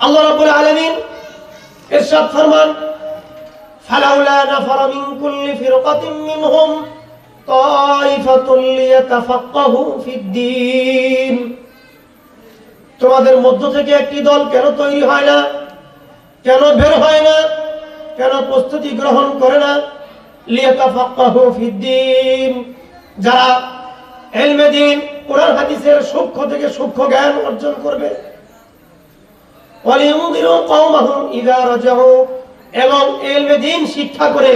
আল্লাহ রাব্বুল আলামিন ইরশাদ ফরমান, ফালাউলা নাফারা মিন কুল্লি ফিরকাতিন মিনহুম তাইফাতুল লিয়াতাফাক্কাহু ফিদ-দীন তোমাদের মধ্য থেকে একটি দল কেন তৈরি হয় না? কেন বের হয় না? কেন প্রস্তুতি গ্রহণ করে না? লিয়াতাফাক্কাহু ফিদ-দীন যারা এলমে দিন, কোরআন হাদিসের সূক্ষ্ম থেকে সূক্ষ্ম জ্ঞান অর্জন করবে এবং ইলমে শিক্ষা করে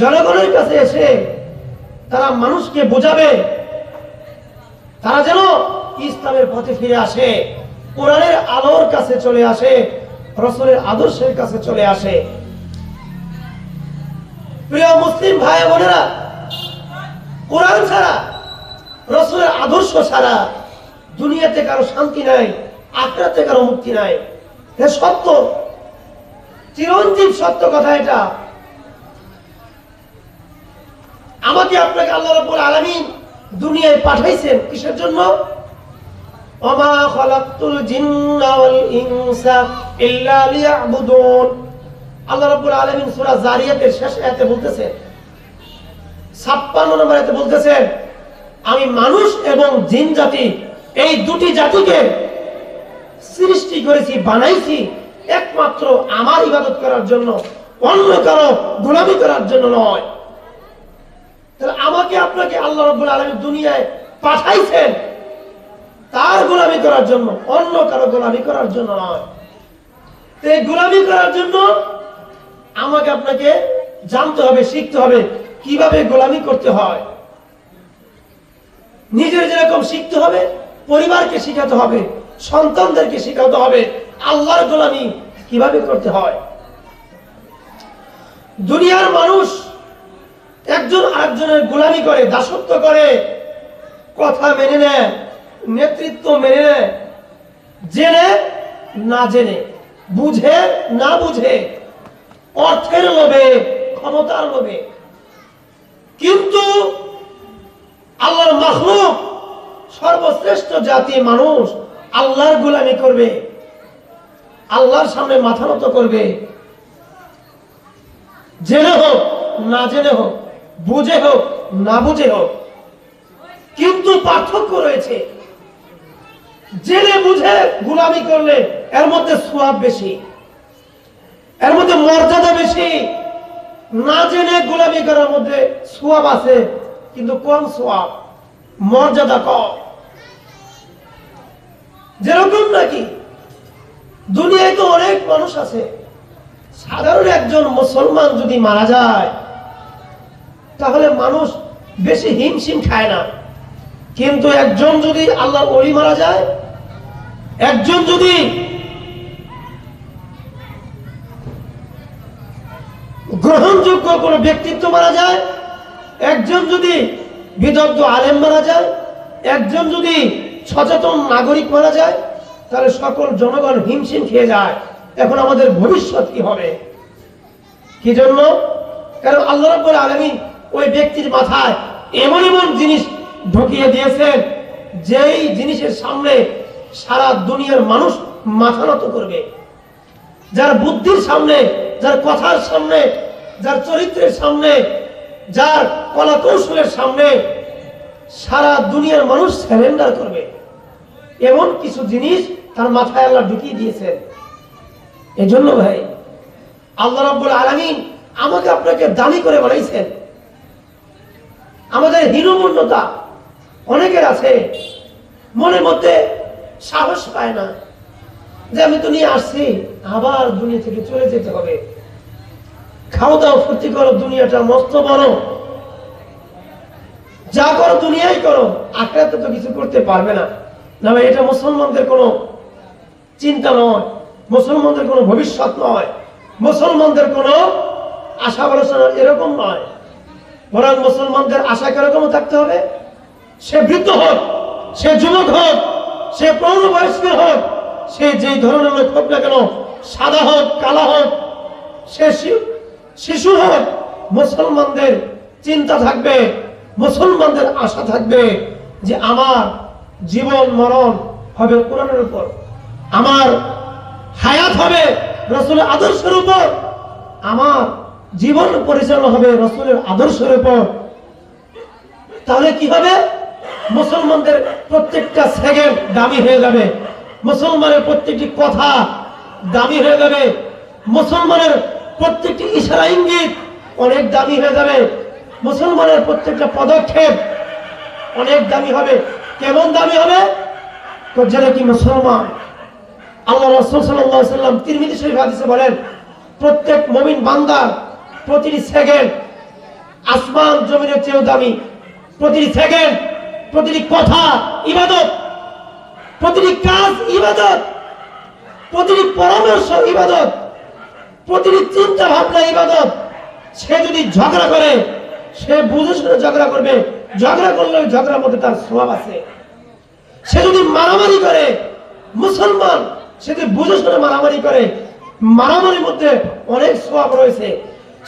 জনগণের কাছে এসে তারা মানুষকে বোঝাবে। তারা যেন ইসলামের পথে ফিরে আসে, কোরআনের আলোর কাছে চলে আসে, রসুলের আদর্শের কাছে চলে আসে। প্রিয় মুসলিম ভাই বোনেরা, কোরআন ছাড়া, রসুলের আদর্শ ছাড়া দুনিয়াতে কারও শান্তি নাই। আখড়াতে কারও মুক্তি নাই। এটা সত্য। চিরঞ্জীব সত্য কথা এটা। আমাকে আপনাকে আল্লাহ রাব্বুল আলামিন দুনিয়ায় পাঠাইছেন কিসের জন্য? ওমা খালাকতুল জিন্না ওয়াল ইনসা ইল্লা লিয়াবুদুন। আল্লাহ রাব্বুল আলামিন সূরা জারিয়াতের শেষ আয়াতে বলতেছেন 56 নম্বর আয়াতে বলতেছেন আমি মানুষ এবং জিন জাতি, এই দুটি জাতিকে সৃষ্টি করেছি, বানাইছি, একমাত্র আমার ইবাদত করার জন্য, অন্য কারও গোলামি করার জন্য নয়। তাহলে আমাকে আপনাকে আল্লাহ রব্বুল আলমী দুনিয়ায় পাঠাইছেন তার গোলামি করার জন্য, অন্য কারও গোলামি করার জন্য নয়। তো গোলামি করার জন্য আমাকে আপনাকে জানতে হবে, শিখতে হবে কীভাবে গোলামি করতে হয়। নিজের যেরকম শিখতে হবে, পরিবারকে শিখাতে হবে সন্তানদেরকে শেখাতে হবে আল্লাহর গোলামি কীভাবে করতে হয়। দুনিয়ার মানুষ একজন আরেকজনের গোলামি করে, দাসত্ব করে, কথা মেনে নেয়, নেতৃত্ব মেনে নেয়, জেনে না জেনে, বুঝে না বুঝে, অর্থের লোভে, ক্ষমতার লোভে। কিন্তু আল্লাহর মাখলুক সর্বশ্রেষ্ঠ জাতি মানুষ আল্লাহর গোলামি করবে, আল্লাহর সামনে মাথা নত করবে। জেনে হোক, না জেনে হোক, বুঝে হোক, না বুঝে হোক, কিন্তু পার্থক্য রয়েছে। জেনে বুঝে গোলামি করলে এর মধ্যে সোয়াব বেশি, এর মধ্যে মর্যাদা বেশি। না জেনে গোলামি করার মধ্যে সোয়াব আছে, কিন্তু কম সোয়াব, মর্যাদা কম। যেরকম নাকি দুনিয়ায় তো অনেক মানুষ আছে। সাধারণ একজন মুসলমান যদি মারা যায়, তাহলে মানুষ বেশি হিমশিম খায় না। কিন্তু একজন যদি আল্লাহ অলি মারা যায়, একজন যদি গ্রহণযোগ্য কোনো ব্যক্তিত্ব মারা যায়, একজন যদি বিদগ্ধ আলেম মারা যায়, একজন যদি সচেতন নাগরিক মারা যায়, তাহলে সকল জনগণ হিমশিম খেয়ে যায়। এখন আমাদের ভবিষ্যৎ কি হবে? কি জন্য? কারণ আল্লাহ রাব্বুল আলামিন ওই ব্যক্তির মাথায় এমন এমন জিনিস ঢুকিয়ে দিয়েছেন, যেই জিনিসের সামনে সারা দুনিয়ার মানুষ মাথা নত করবে। যার বুদ্ধির সামনে, যার কথার সামনে, যার চরিত্রের সামনে, যার কলা কৌশলের সামনে সারা দুনিয়ার মানুষ স্যারেন্ডার করবে। এমন কিছু জিনিস তার মাথায় আল্লাহ ঢুকিয়ে দিয়েছেন। এজন্য ভাই, আল্লাহ রাব্বুল আলামিন আমাকে আপনাকে দামি করে বানাইছেন। আমাদের হীনমন্যতা অনেকের আছে, মনের মধ্যে সাহস পায় না যে আমি তো নিয়ে আসছি, আবার দুনিয়া থেকে চলে যেতে হবে। খাওয়া দাওয়া ফুর্তি করো, দুনিয়াটা মস্ত বড়। যা করো দুনিয়াই করো আখড়াতে তো কিছু করতে পারবে না। না ভাই, এটা মুসলমানদের কোনো চিন্তা নয়, মুসলমানদের কোনো ভবিষ্যৎ নয়, মুসলমানদের কোনো আশা ভরসা এরকম নয়। বরং মুসলমানদের আশা কীরকম থাকতে হবে? সে বৃদ্ধ হোক, সে যুবক হোক, সে প্রৌঢ়বয়স্ক হোক, সে যে ধরনের লোক হোক না কেন, সাদা হোক, কালা হোক, সে শিশু হোক, মুসলমানদের চিন্তা থাকবে, মুসলমানদের আশা থাকবে যে আমার জীবন, মরণ হবে কোরআনের উপর। আমার হায়াত হবে রসুলের আদর্শের উপর। আমার জীবন পরিচালনা হবে রসুলের আদর্শের উপর। তাহলে কি হবে? মুসলমানদের প্রত্যেকটা সেকেন্ড দামি হয়ে যাবে। মুসলমানের প্রত্যেকটি কথা দামি হয়ে যাবে। মুসলমানের প্রত্যেকটি ইশারা ইঙ্গিত অনেক দামি হয়ে যাবে। মুসলমানের প্রত্যেকটা পদক্ষেপ অনেক দামি হবে। কেমন দামি হবে? যেটা কি মুসলমান? আল্লাহ রসুল সাল্লাম তিরমিদি শরীফ হাদিসে বলেন, প্রত্যেক মমিন বান্দার প্রতিটি সেকেন্ড আসমান জমিনের চেয়েও দামি। প্রতিটি সেকেন্ড প্রতিটি কথা ইবাদত। প্রতিটি কাজ ইবাদত। প্রতিটি পরামর্শ ইবাদত। প্রতিটি চিন্তা ভাবনা ইবাদত। সে যদি ঝগড়া করে, সে বুঝে শুনে ঝগড়া করবে। ঝগড়া করলে ঝগড়ার মধ্যে তার স্বভাব আছে। সে যদি মারামারি করে, মুসলমান, সে যদি বুঝে শুনে মারামারি করে, মারামারির মধ্যে অনেক সোয়াব রয়েছে।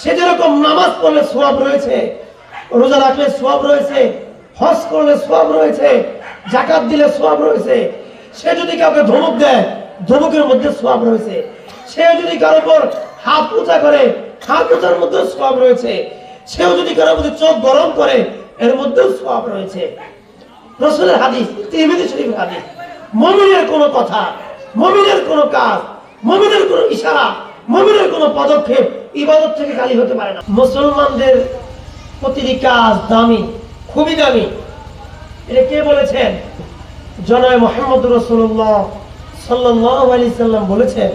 সে যেরকম নামাজ পড়লে সোয়াব রয়েছে, রোজা রাখলে সোয়াব রয়েছে, হজ করলে সোয়াব রয়েছে জাকাত দিলে সোয়াব রয়েছে, সে যদি কাউকে ধমক দেয়, ধমকের মধ্যে সোয়াব রয়েছে। সে যদি কারোর উপর হাত উঁচা করে, হাত উঁচার মধ্যে সোয়াব রয়েছে। সেও যদি কারোর মধ্যে চোখ গরম করে এর মধ্যেও সোয়াব রয়েছে। রসুলের হাদিস, তিরমিজি শরীফের হাদিস। মমিনের কোনো কথা, মমিনের কোনো কাজ, মমিনের কোনো ইশারা, মমিনের কোনো পদক্ষেপ ইবাদত থেকে খালি হতে পারে না। মুসলমানদের প্রতিটি কাজ দামি, খুবই দামি। এটা কে বলেছেন? জনায় মোহাম্মদ রসুল্লাহ সাল্লাহ আলি সাল্লাম বলেছেন,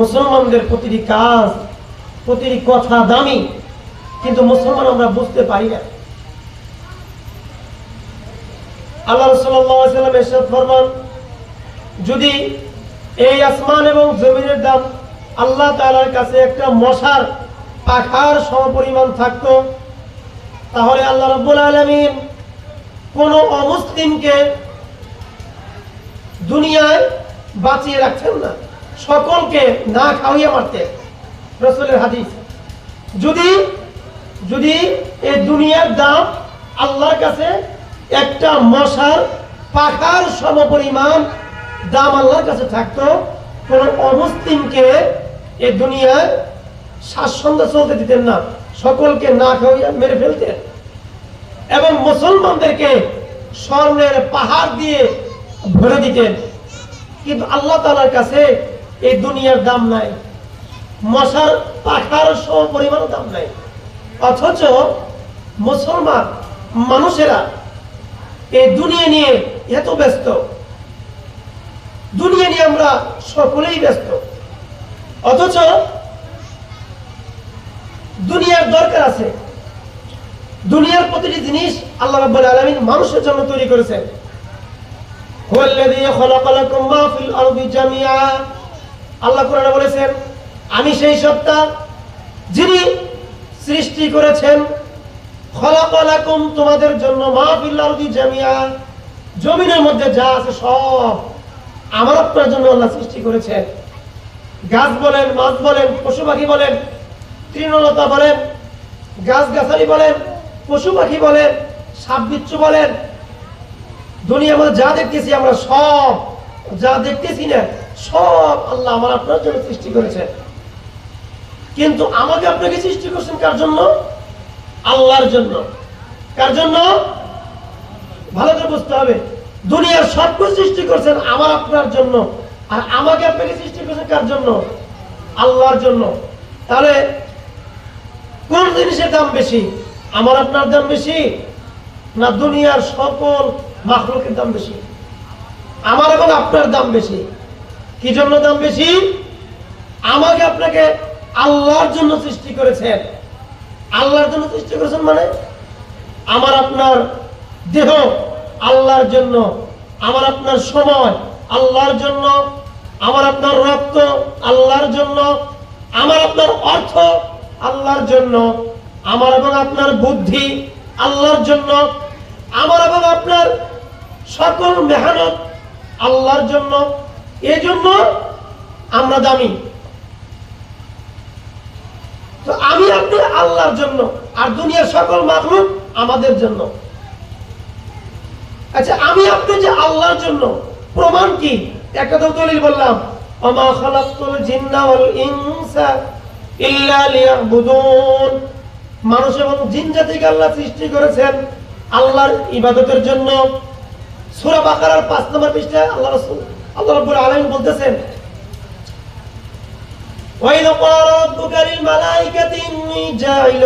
মুসলমানদের প্রতিটি কাজ, প্রতিটি কথা দামি, কিন্তু মুসলমান আমরা বুঝতে পারি না। আল্লাহ সাল্লাম এরশাদ ফরমান, যদি এই আসমান এবং জমিনের দাম আল্লাহ তাআলার কাছে একটা মশার পাখার সমপরিমাণ থাকতো, তাহলে আল্লাহ রাব্বুল আলামিন কোন অমুসলিমকে দুনিয়ায় বাঁচিয়ে রাখছেন না, সকলকে না খাওয়িয়ে মারতে রসুলের হাদিস, যদি যদি এই দুনিয়ার দাম আল্লাহর কাছে একটা মশার পাখার সমপরিমাণ দাম আল্লাহর কাছে থাকতো। কোন অমুসলিমকে এ দুনিয়ায় স্বাচ্ছন্দ্য চলতে দিতেন না। সকলকে না খাওয়াইয়া মেরে ফেলতেন। এবং মুসলমানদেরকে স্বর্ণের পাহাড় দিয়ে ভরে দিতেন। কিন্তু আল্লাহ তালার কাছে এই দুনিয়ার দাম নাই। মশার পাখার সম পরিমাণ দাম নাই। অথচ মুসলমান মানুষেরা এই দুনিয়া নিয়ে এত ব্যস্ত। দুনিয়া নিয়ে আমরা সকলেই ব্যস্ত। অথচ দুনিয়ার দরকার আছে। দুনিয়ার প্রতিটি জিনিস আল্লাহ রাব্বুল আলামিন মানুষের জন্য তৈরি করেছেন। আল্লাহ কোরআনে বলেছেন, আমি সেই সত্তা যিনি সৃষ্টি করেছেন খালাকা লাকুম তোমাদের জন্য মা ফিল আরদি জামিআ জমিনের মধ্যে যা আছে সব আমার আপনার জন্য আল্লাহ সৃষ্টি করেছেন। গাছ বলেন, মাছ বলেন, পশু পাখি বলেন, তৃণলতা বলেন গাছ গাছালি বলেন, পশু পাখি বলেন, সাপ বিচ্ছু বলেন। দুনিয়ার মধ্যে যা দেখতেছি আমরা সব, যা দেখতেছি না, সব আল্লাহ আমার আপনার জন্য সৃষ্টি করেছে কিন্তু আমাকে আপনাকে সৃষ্টি করছেন? কার জন্য? আল্লাহর জন্য। কার জন্য? ভালো করে বুঝতে হবে। দুনিয়ার সব কিছু সৃষ্টি করছেন আমার আপনার জন্য। আর আমাকে আপনাকে সৃষ্টি করছেন কার জন্য? আল্লাহর জন্য। তাহলে কোন জিনিসের দাম বেশি? আমার আপনার দাম বেশি? না দুনিয়ার সকল মাখলুকের দাম বেশি? আমার এবং আপনার দাম বেশি? কি জন্য দাম বেশি? আমাকে আপনাকে আল্লাহর জন্য সৃষ্টি করেছেন। আল্লাহর জন্য সৃষ্টি করেছেন মানে? আমার আপনার দেহ আল্লাহর জন্য, আমার আপনার সময় আল্লাহর জন্য, আমার আপনার রক্ত আল্লাহর জন্য, আমার আপনার অর্থ আল্লাহর জন্য, আমার এবং আপনার বুদ্ধি আল্লাহর জন্য, আমার এবং আপনার সকল মেহনত আল্লাহর জন্য। এই জন্য আমরা দামি। তো আমি আপনি আল্লাহর জন্য আর দুনিয়ার সকল মাখলুক আমাদের জন্য। আচ্ছা আমি আপনি যে আল্লাহর জন্য, প্রমাণ কি? একটা তো দলিল বললাম মানুষ এবং জিন জাতিকে আল্লাহ সৃষ্টি করেছেন আল্লাহর ইবাদতের জন্য। সূরা বাকারার 5 নম্বর পৃষ্ঠায় আল্লাহ আল্লাহ রাব্বুল বলতেছেন وإذ قال ربك للملائكة إني جاعل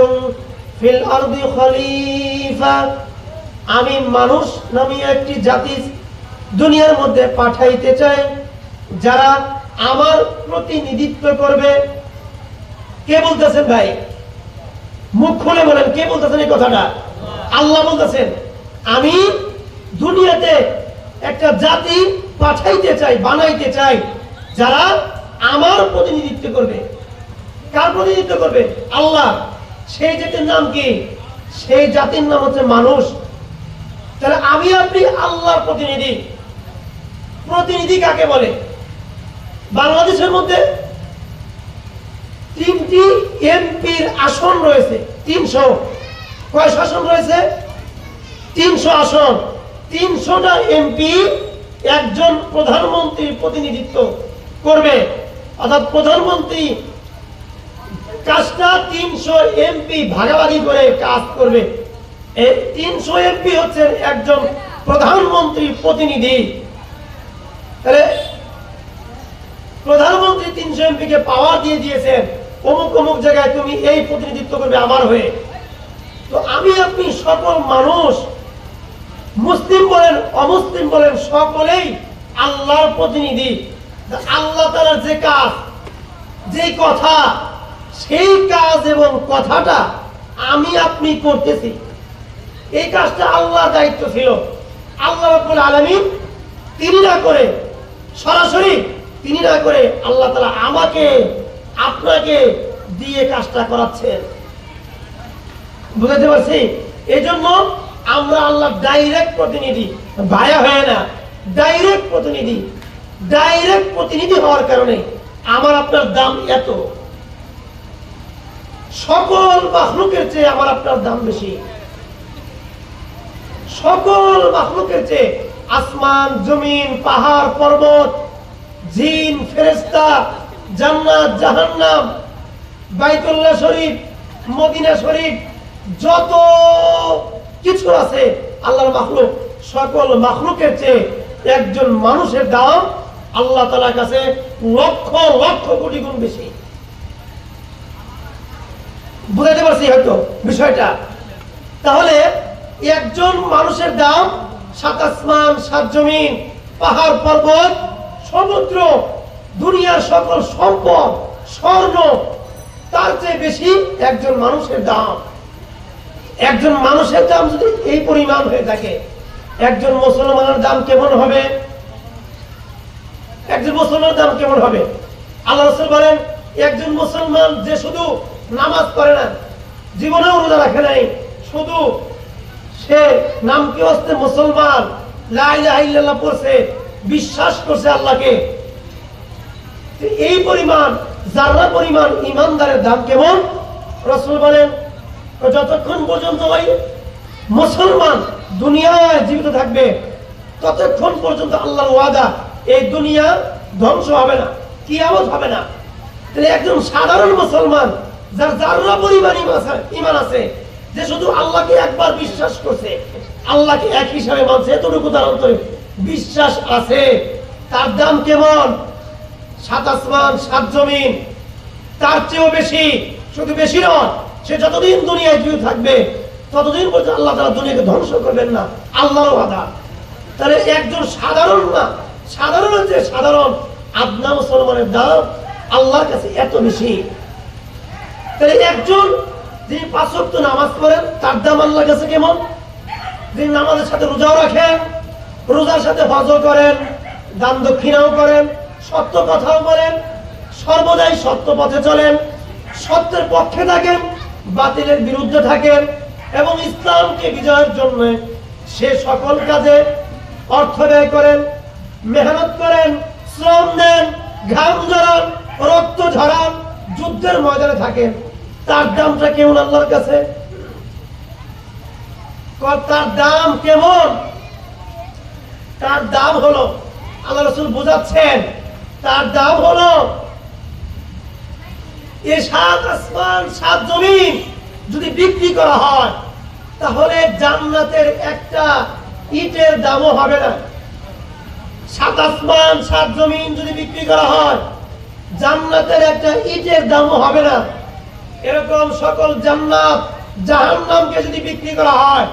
في الأرض خليفة আমি মানুষ নামে একটি জাতি দুনিয়ার মধ্যে পাঠাইতে চাই যারা আমার প্রতিনিধিত্ব করবে কে বলতেছেন ভাই মুখ খুলে বলেন কে বলতেছেন এই কথাটা আল্লাহ বলতেছেন আমি দুনিয়াতে একটা জাতি পাঠাইতে চাই বানাইতে চাই যারা আমার প্রতিনিধিত্ব করবে। কার প্রতিনিধিত্ব করবে? আল্লাহ। সেই জাতির নাম কি? সেই জাতির নাম হচ্ছে মানুষ। তাহলে আমি আপনি আল্লাহর প্রতিনিধি। প্রতিনিধি কাকে বলে? বাংলাদেশের মধ্যে তিনটি এমপির আসন রয়েছে। তিনশো। কয় শাসন রয়েছে? তিনশো আসন। তিনশোটা এমপি একজন প্রধানমন্ত্রীর প্রতিনিধিত্ব করবে। অর্থাৎ প্রধানমন্ত্রী কাজটা তিনশো এমপি ভাগাভাগি করে কাজ করবে। এই তিনশো এমপি হচ্ছেন একজন প্রধানমন্ত্রীর প্রতিনিধি। তাহলে প্রধানমন্ত্রী তিনশো এমপি কে পাওয়ার দিয়ে দিয়েছেন। অমুক অমুক জায়গায় তুমি এই প্রতিনিধিত্ব করবে আমার হয়ে। তো আমি আপনি সকল মানুষ, মুসলিম বলেন অমুসলিম বলেন, সকলেই আল্লাহর প্রতিনিধি। আল্লাহ তালার যে কাজ, যে কথা, সেই কাজ এবং কথাটা আমি আপনি করতেছি। এই কাজটা আল্লাহর দায়িত্ব ছিল। আল্লাহ রাব্বুল আলামিন তিনি না করে সরাসরি তিনি না করে আল্লাহ তালা আমাকে, আপনাকে দিয়ে কাজটা করাচ্ছেন। বুঝাতে পারছি? এই জন্য আমরা আল্লাহ ডাইরেক্ট প্রতিনিধি ভায়া হয় না ডাইরেক্ট প্রতিনিধি ডাইরেক্ট প্রতিনিধি হওয়ার কারণে আমার আপনার দাম এত। সকল মাখলুকের চেয়ে আমার আপনার দাম বেশি। সকল মাখলুকের চেয়ে আসমান, জমিন, পাহাড়, পর্বত, জিন ফেরেস্তা জান্নাত, জাহান্নাম, বাইতুল্লাহ শরীফ, মদিনা শরীফ, যত কিছু আছে আল্লাহর মাখলুক, সকল মাখলুকের চেয়ে একজন মানুষের দাম আল্লাহ তালার কাছে লক্ষ লক্ষ কোটি গুণ বেশি। বুঝাতে পারছি হয়তো বিষয়টা? তাহলে একজন মানুষের দাম সাত আসমান, সাত জমিন, পাহাড়, পর্বত, সমুদ্র, দুনিয়ার সকল সম্পদ, স্বর্ণ, তার চেয়ে বেশি একজন মানুষের দাম। একজন মানুষের দাম যদি এই পরিমাণ হয়ে থাকে, একজন মুসলমানের দাম কেমন হবে? একজন মুসলমানের দাম কেমন হবে? আল্লাহ রসুল বলেন, একজন মুসলমান যে শুধু নামাজ পড়ে না, জীবনেও রোজা রাখে নাই, শুধু সে নাম কি হচ্ছে মুসলমান পড়ছে, বিশ্বাস করছে আল্লাহকে। এই পরিমাণ, যারা পরিমাণ ইমানদারের দাম কেমন? রসুল বলেন যতক্ষণ পর্যন্ত ওই মুসলমান দুনিয়ায় জীবিত থাকবে, ততক্ষণ পর্যন্ত আল্লাহর ওয়াদা এই দুনিয়া ধ্বংস হবে না, কিয়ামত হবে না। তাহলে একজন সাধারণ মুসলমান, যার যারা পরিমাণ ইমান আছে- যে শুধু আল্লাহকে একবার বিশ্বাস করছে, আল্লাহকে এক হিসাবে মানছে, এতটুকু তার অন্তরে বিশ্বাস আছে। তার দাম কেমন? সাত আসমান, সাত জমিন। তার চেয়েও বেশি, শুধু বেশি নয়, সে যতদিন দুনিয়ায় জীবিত থাকবে, ততদিন পর্যন্ত আল্লাহ তারা দুনিয়াকে ধ্বংস করবেন না আল্লাহরও বাধা তাহলে একজন সাধারণ না সাধারণ যে সাধারণ। আদনা মুসলমানের দাম আল্লাহর কাছে এত বেশি। তাহলে একজন যিনি পাঁচ নামাজ পড়েন, তার দাম আল্লাহর কাছে কেমন? যিনি নামাজের সাথে রোজাও রাখেন, রোজার সাথে হজও করেন, দান দক্ষিণাও করেন, সত্য কথাও বলেন, সর্বদাই সত্য পথে চলেন, সত্যের পক্ষে থাকেন, বাতিলের বিরুদ্ধে থাকেন এবং ইসলামকে বিজয়ের জন্য সে সকল কাজে অর্থ ব্যয় করেন মেহনত করেন, শ্রম দেন, ঘাম জড়ান রক্ত ঝরান, যুদ্ধের ময়দানে থাকেন। তার দামটা কেমন আল্লাহর কাছে? তার দাম কেমন? তার দাম হলো, আল্লাহ রসুল বোঝাচ্ছেন, তার দাম হলো, এ সাত আসমান, সাত জমিন যদি বিক্রি করা হয়, তাহলে জান্নাতের একটা ইটের দামও হবে না। সাত আসমান, সাত জমিন যদি বিক্রি করা হয়, জান্নাতের একটা ইটের দামও হবে না। এরকম সকল জান্নাত জাহান্নামকে যদি বিক্রি করা হয়,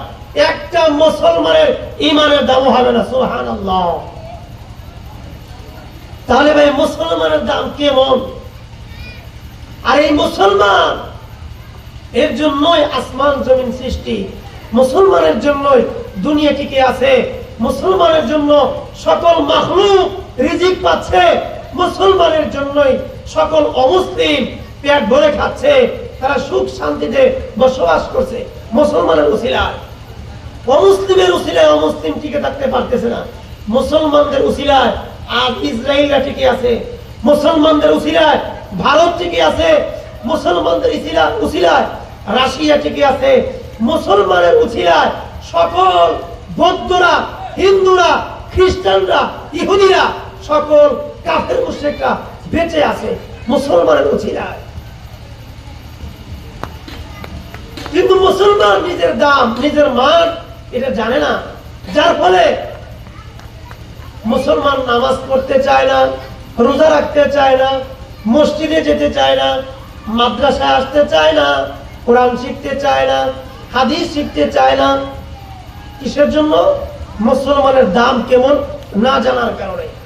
একটা মুসলমানের ইমানের দামও হবে না, সুবহানাল্লাহ। তাহলে ভাই, মুসলমানের দাম কেমন? আর এই মুসলমান, এর জন্যই আসমান জমিন সৃষ্টি। মুসলমানের জন্যই দুনিয়াটিকে আছে? মুসলমানের জন্য সকল মাখলুক রিজিক পাচ্ছে, মুসলমানের জন্যই সকল অমুসলিম পেট ভরে খাচ্ছে, তারা সুখ শান্তিতে বসবাস করছে, মুসলমানের উসিলায়। অমুসলিমের উসিলায় অমুসলিম টিকে থাকতে পারতেছে না। মুসলমানদের উসিলায় আজ ইসরায়েলরা টিকে আছে। মুসলমানদের উসিলায় ভারত টিকে আছে। মুসলমানদের ইসিলা- উসিলায় রাশিয়া টিকে আছে। মুসলমানের উসিলায় সকল বৌদ্ধরা হিন্দুরা, খ্রিস্টানরা, ইহুদিরা, সকল কাফের মুশ্রিকরা বেঁচে আছে, মুসলমানের উসিলায় কিন্তু মুসলমান নিজের দাম, নিজের মান এটা জানে না। যার ফলে মুসলমান নামাজ পড়তে চায় না, রোজা রাখতে চায় না, মসজিদে যেতে চায় না, মাদ্রাসায় আসতে চায় না, কোরআন শিখতে চায় না, হাদিস শিখতে চায় না। কিসের জন্য? মুসলমানের দাম কেমন না জানার কারণে।